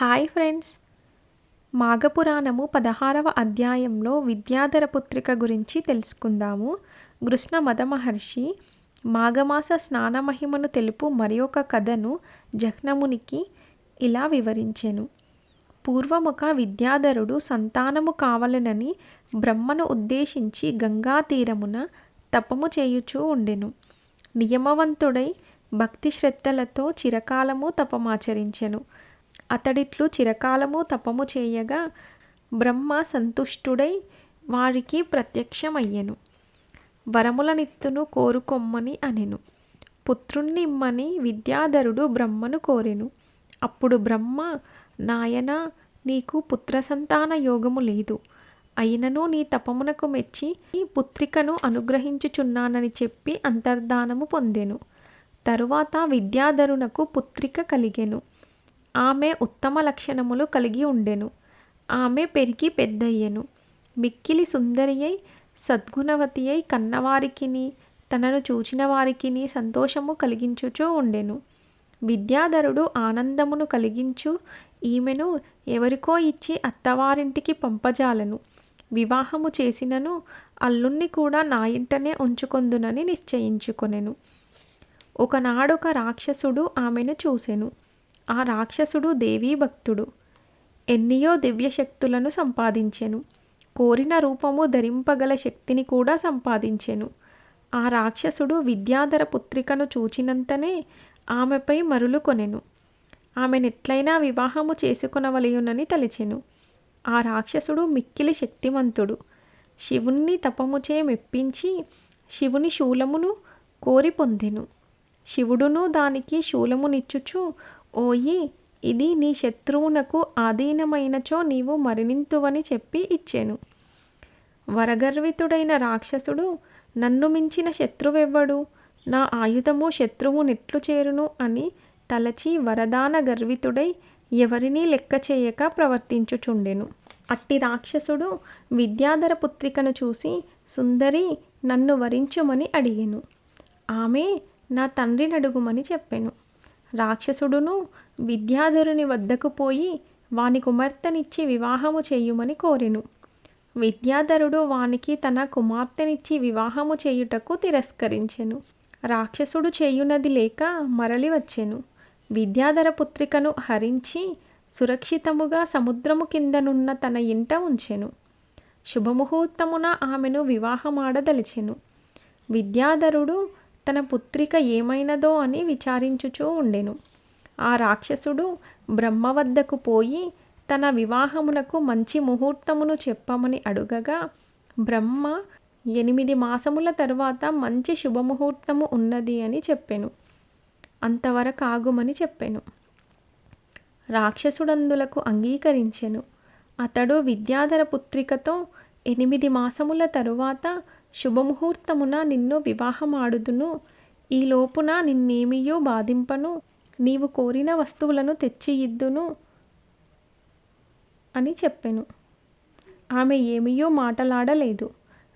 Hi friends. మాఘపురాణము పదహారవ అధ్యాయంలో విద్యాధర పుత్రిక గురించి తెలుసుకుందాము. కృష్ణ మదమహర్షి మాఘమాస స్నాన మహిమను తెలుపు మరి ఒక కథను జహ్నమునికి ఇలా వివరించెను. పూర్వముక విద్యాధరుడు సంతానము కావలెనని బ్రహ్మను ఉద్దేశించి గంగా తీరమున తపము చేయుచూ ఉండెను. నియమవంతుడై భక్తి శ్రద్ధలతో చిరకాలము తపమాచరించెను. అతడిట్లు చిరకాలము తపము చేయగా బ్రహ్మ సంతుష్టుడై వారికి ప్రత్యక్షమయ్యెను. వరములనిత్తును కోరుకొమ్మని అనెను. పుత్రుణ్ణి ఇమ్మని విద్యాధరుడు బ్రహ్మను కోరెను. అప్పుడు బ్రహ్మ నాయన నీకు పుత్ర సంతాన యోగము లేదు. అయినను నీ తపమునకు మెచ్చి ఈ పుత్రికను అనుగ్రహించుచున్నానని చెప్పి అంతర్ధానము పొందెను. తరువాత విద్యాధరునకు పుత్రిక కలిగెను. ఆమె ఉత్తమ లక్షణములు కలిగి ఉండెను. ఆమె పెరిగి పెద్దయ్యెను. మిక్కిలి సుందరి అయి సద్గుణవతి అయి కన్నవారికిని తనను చూచిన వారికిని సంతోషము కలిగించుచూ ఉండెను. విద్యాధరుడు ఆనందమును కలిగించు ఈమెను ఎవరికో ఇచ్చి అత్తవారింటికి పంపజాలను. వివాహము చేసినను అల్లుణ్ణి కూడా నా ఇంటనే ఉంచుకొందునని నిశ్చయించుకొనెను. ఒకనాడొక రాక్షసుడు ఆమెను చూసెను. ఆ రాక్షసుడు దేవీ భక్తుడు. ఎన్నియో దివ్యశక్తులను సంపాదించెను. కోరిన రూపము ధరింపగల శక్తిని కూడా సంపాదించెను. ఆ రాక్షసుడు విద్యాధర పుత్రికను చూచినంతనే ఆమెపై మరులు కొనెను. ఆమెనెట్లయినా వివాహము చేసుకునవలయునని తలిచెను. ఆ రాక్షసుడు మిక్కిలి శక్తిమంతుడు. శివుణ్ణి తపముచే మెప్పించి శివుని శూలమును కోరి పొందెను. శివుడును దానికి శూలమునిచ్చుచు ఓయి ఇది నీ శత్రువునకు ఆధీనమైనచో నీవు మరణింతువని చెప్పి ఇచ్చాను. వరగర్వితుడైన రాక్షసుడు నన్ను మించిన శత్రువెవ్వడు? నా ఆయుధము శత్రువు నెట్లు చేరును అని తలచి వరదాన గర్వితుడై ఎవరినీ లెక్క చేయక ప్రవర్తించుచుండెను. అట్టి రాక్షసుడు విద్యాధర పుత్రికను చూసి సుందరి నన్ను వరించుమని అడిగెను. ఆమె నా తండ్రిని అడుగుమని చెప్పెను. రాక్షసుడును విద్యాధరుని వద్దకు పోయి వాని కుమార్తెనిచ్చి వివాహము చేయుమని కోరెను. విద్యాధరుడు వానికి తన కుమార్తెనిచ్చి వివాహము చేయుటకు తిరస్కరించెను. రాక్షసుడు చేయునది లేక మరలి వచ్చెను. విద్యాధర పుత్రికను హరించి సురక్షితముగా సముద్రము కిందనున్న తన ఇంట ఉంచెను. శుభముహూర్తమున ఆమెను వివాహమాడదలిచెను. విద్యాధరుడు తన పుత్రిక ఏమైనదో అని విచారించుచూ ఉండెను. ఆ రాక్షసుడు బ్రహ్మ వద్దకు పోయి తన వివాహమునకు మంచి ముహూర్తమును చెప్పమని అడుగగా బ్రహ్మ ఎనిమిది మాసముల తరువాత మంచి శుభముహూర్తము ఉన్నది అని చెప్పాను. అంతవరకు ఆగుమని చెప్పాను. రాక్షసుడందులకు అంగీకరించెను. అతడు విద్యాధర పుత్రికతో ఎనిమిది మాసముల తరువాత శుభముహూర్తమున నిన్ను వివాహమాడుదును. ఈ లోపున నిన్నేమియో బాధింపను. నీవు కోరిన వస్తువులను తెచ్చి ఇద్దును అని చెప్పెను. ఆమె ఏమియో మాటలాడలేదు.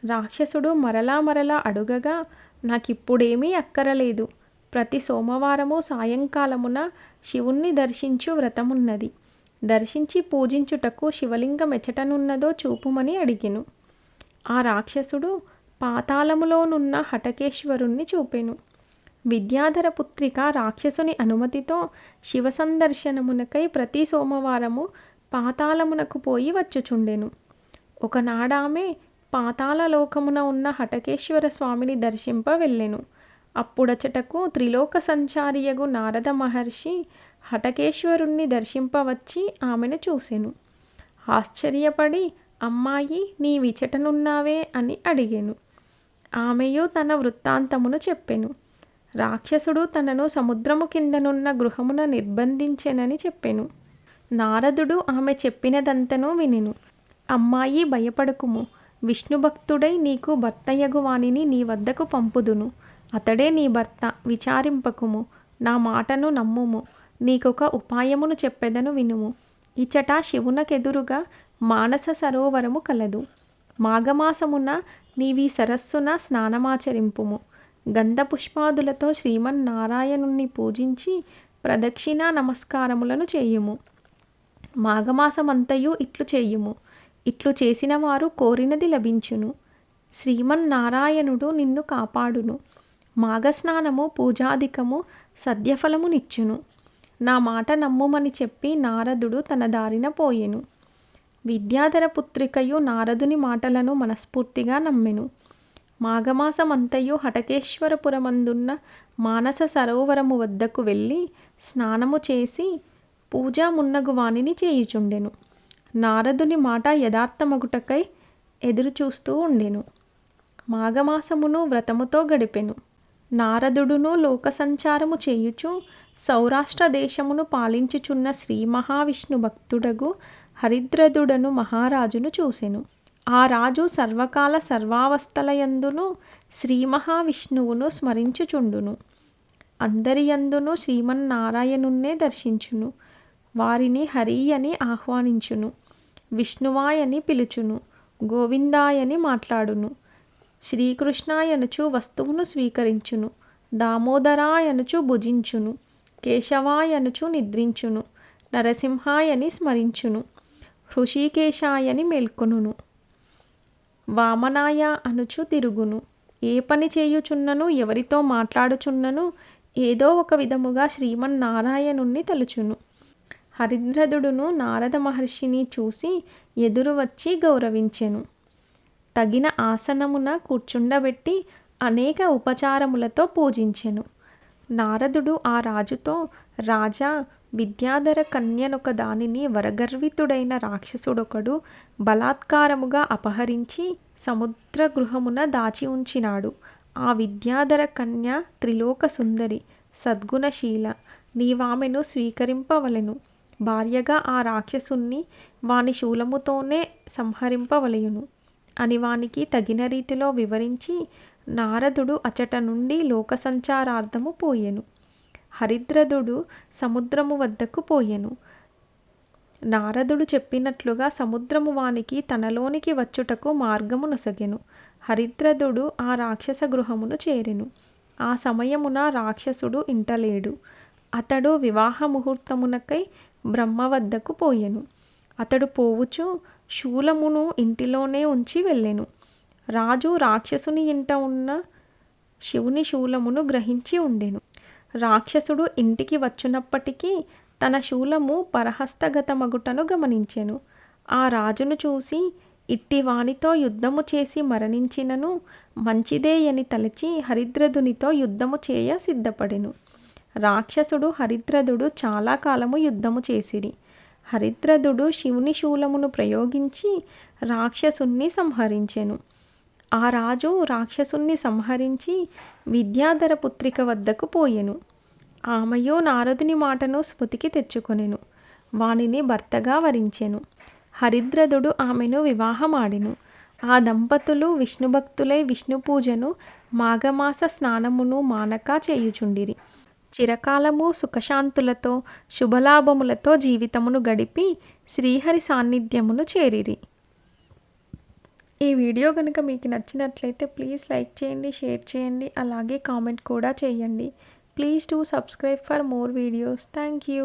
రాక్షసుడు మరలా మరలా అడుగగా నాకిప్పుడేమీ అక్కరలేదు. ప్రతి సోమవారము సాయంకాలమున శివుణ్ణి దర్శించు వ్రతమున్నది. దర్శించి పూజించుటకు శివలింగం ఎచ్చటనున్నదో చూపుమని అడిగెను. ఆ రాక్షసుడు పాతాళములోనున్న హటకేశ్వరుణ్ణి చూపెను. విద్యాధర పుత్రిక రాక్షసుని అనుమతితో శివ సందర్శనమునకై ప్రతి సోమవారము పాతాళమునకు పోయి వచ్చుచుండెను. ఒకనాడామె పాతాళలోకమున ఉన్న హటకేశ్వర స్వామిని దర్శింప వెళ్ళెను. అప్పుడచటకు త్రిలోక సంచారియగు నారద మహర్షి హటకేశ్వరుణ్ణి దర్శింపవచ్చి ఆమెను చూసెను. ఆశ్చర్యపడి అమ్మాయి నీ విచటనున్నావే అని అడిగాను. ఆమెయు తన వృత్తాంతమును చెప్పెను. రాక్షసుడు తనను సముద్రము కిందనున్న గృహమున నిర్బంధించెనని చెప్పెను. నారదుడు ఆమె చెప్పినదంతను వినెను. అమ్మాయి భయపడకుము. విష్ణుభక్తుడై నీకు భర్తయగు వానిని నీ వద్దకు పంపుదును. అతడే నీ భర్త. విచారింపకుము. నా మాటను నమ్ముము. నీకొక ఉపాయమును చెప్పెదను వినుము. ఇచట శివునకెదురుగా మానస సరోవరము కలదు. మాఘమాసమున నీవి సరస్సున స్నానమాచరింపుము. గంధపుష్పాదులతో శ్రీమన్నారాయణుణ్ణి పూజించి ప్రదక్షిణా నమస్కారములను చేయుము. మాఘమాసమంతయు ఇట్లు చేయుము. ఇట్లు చేసిన వారు కోరినది లభించును. శ్రీమన్నారాయణుడు నిన్ను కాపాడును. మాఘస్నానము పూజాధికము సద్యఫలమునిచ్చును. నా మాట నమ్ముమని చెప్పి నారదుడు తన దారిన పోయెను. విద్యాధర పుత్రికయు నారదుని మాటలను మనస్ఫూర్తిగా నమ్మెను. మాఘమాసమంతయు హటకేశ్వరపురమందున్న మానస సరోవరము వద్దకు వెళ్ళి స్నానము చేసి పూజా మున్నగు వాణిని చేయుచుండెను. నారదుని మాట యథార్థమగుటకై ఎదురుచూస్తూ ఉండెను. మాఘమాసమును వ్రతముతో గడిపెను. నారదుడును లోకసంచారము చేయుచు సౌరాష్ట్ర దేశమును పాలించుచున్న శ్రీ మహావిష్ణు భక్తుడగు హరిద్రదుడను మహారాజును చూసెను. ఆ రాజు సర్వకాల సర్వావస్థలయందును శ్రీ మహావిష్ణువును స్మరించుచుండును. అందరియందును శ్రీమన్నారాయణున్నే దర్శించును. వారిని హరి అని ఆహ్వానించును. విష్ణువాయని పిలుచును. గోవిందాయని మాట్లాడును. శ్రీకృష్ణాయనుచు వస్తువును స్వీకరించును. దామోదరాయనుచు భుజించును. కేశవాయనుచు నిద్రించును. నరసింహాయని స్మరించును. హృషికేశాయని మేల్కొనును. వామనాయ అనుచు తిరుగును. ఏ పని చేయుచున్నను ఎవరితో మాట్లాడుచున్నను ఏదో ఒక విధముగా శ్రీమన్నారాయణుణ్ణి తలుచును. హరిద్రదుడును నారద మహర్షిని చూసి ఎదురు వచ్చి గౌరవించెను. తగిన ఆసనమున కూర్చుండబెట్టి అనేక ఉపచారములతో పూజించెను. నారదుడు ఆ రాజుతో రాజా విద్యాధర కన్యనొక దానిని వరగర్వితుడైన రాక్షసుడొకడు బలాత్కారముగా అపహరించి సముద్ర గృహమున దాచి ఉంచినాడు. ఆ విద్యాధర కన్య త్రిలోక సుందరి సద్గుణశీల నీవామెను స్వీకరింపవలెను. భార్యగా ఆ రాక్షసుణ్ణి వాని శూలముతోనే సంహరింపవలయును. అని వానికి తగిన రీతిలో వివరించి నారదుడు అచట నుండి లోక సంచారార్థము పోయెను. హరిద్రదుడు సముద్రము వద్దకు పోయెను. నారదుడు చెప్పినట్లుగా సముద్రము వానికి తనలోనికి వచ్చుటకు మార్గము నొసగెను. హరిద్రదుడు ఆ రాక్షస గృహమును చేరెను. ఆ సమయమున రాక్షసుడు ఇంటలేడు. అతడు వివాహ ముహూర్తమునకై బ్రహ్మ వద్దకు పోయెను. అతడు పోవుచు శూలమును ఇంటిలోనే ఉంచి వెళ్ళెను. రాజు రాక్షసుని ఇంట ఉన్న శివుని శూలమును గ్రహించి ఉండెను. రాక్షసుడు ఇంటికి వచ్చునప్పటికీ తన శూలము పరహస్తగతమగుటను గమనించెను. ఆ రాజును చూసి ఇట్టివానితో యుద్ధము చేసి మరణించినను మంచిదే అని తలచి హరిద్రదునితో యుద్ధము చేయ సిద్ధపడెను. రాక్షసుడు హరిద్రదుడు చాలా కాలము యుద్ధము చేసిరి. హరిద్రదుడు శివుని శూలమును ప్రయోగించి రాక్షసుణ్ణి సంహరించెను. ఆ రాజు రాక్షసుణ్ణి సంహరించి విద్యాధర పుత్రిక వద్దకు పోయెను. ఆమెయో నారదుని మాటను స్మృతికి తెచ్చుకొనెను. వానిని భర్తగా వరించెను. హరిద్రదుడు ఆమెను వివాహమాడెను. ఆ దంపతులు విష్ణుభక్తులై విష్ణు పూజను మాఘమాస స్నానమును మానక చేయుచుండిరి. చిరకాలము సుఖశాంతులతో శుభలాభములతో జీవితమును గడిపి శ్రీహరి సాన్నిధ్యమును చేరిరి. ఈ వీడియో కనుక మీకు నచ్చినట్లయితే ప్లీజ్ లైక్ చేయండి షేర్ చేయండి అలాగే కామెంట్ కూడా చేయండి. Please do subscribe for more videos. Thank you.